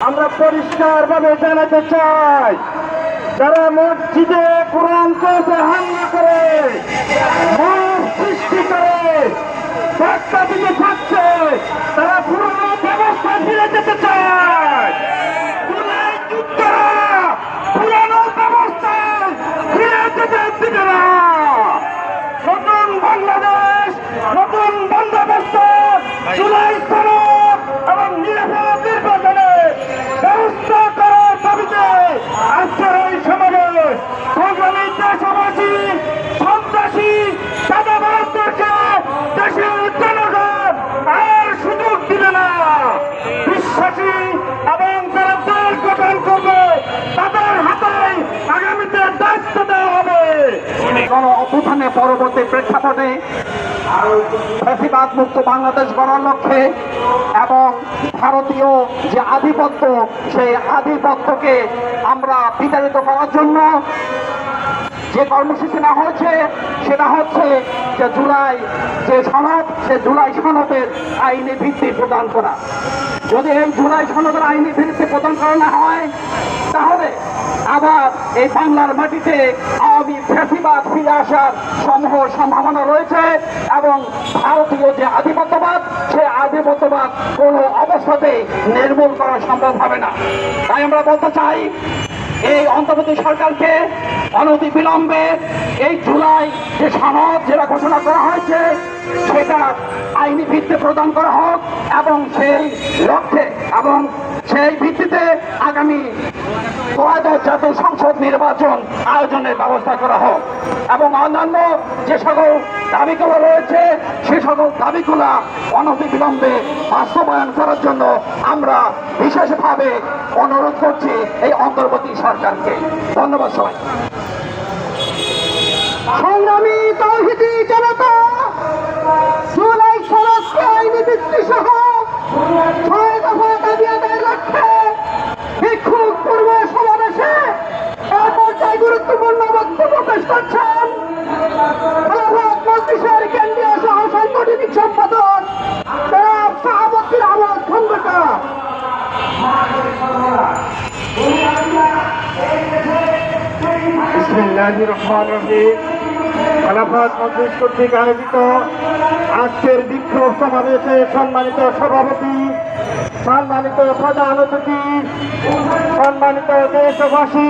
আমরা পরিষ্কার ভাবে জানাতে চাই যারা মসজিদে কোরআনকে হামলা করে সৃষ্টি করে পরবর্তী প্রেক্ষাপটে ফ্যাসিবাদ মুক্ত বাংলাদেশ গড়ার লক্ষ্যে এবং ভারতীয় যে আধিপত্য, সেই আধিপত্যকে আমরা বিতাড়িত করার জন্য যে কর্মসূচি নেওয়া হয়েছে, সেটা হচ্ছে যে জুলাই যে সনদ, সে জুলাই সনদের আইনি ভিত্তি প্রদান করা। যদি এই জুলাই সনদের আইনি ভিত্তি প্রদান করা না হয় তাহলে আবার এই বাংলার মাটিতে আওয়ামী ফ্যাসিবাদ ফিরে আসার সমূহ সম্ভাবনা রয়েছে এবং ভারতীয় যে আধিপত্যবাদ, সে আধিপত্যবাদ কোনো অবস্থাতেই নির্মূল করা সম্ভব হবে না। তাই আমরা বলতে চাই এই অন্তর্বর্তী সরকারকে অনতি বিলম্বে এই জুলাই যে সনদ যেটা ঘোষণা করা হয়েছে, সেটা আইনি ভিত্তি প্রদান করা হোক এবং সেই লক্ষ্যে এবং সেই ভিত্তিতে আগামী ত্রয়োদশ জাতীয় সংসদ নির্বাচন আয়োজনের ব্যবস্থা করা হোক। এবং অন্যান্য যে সকল দাবিগুলো রয়েছে, সে সকল দাবিগুলা অনতি বিলম্বে বাস্তবায়ন করার জন্য আমরা বিশেষভাবে অনুরোধ করছি এই অন্তর্বর্তী সরকারকে। ধন্যবাদ সবাই আজকের বিক্ষোভ সমাবেশে সম্মানিত সভাপতি সম্মানিত প্রধান অতিথি সম্মানিত দেশবাসী।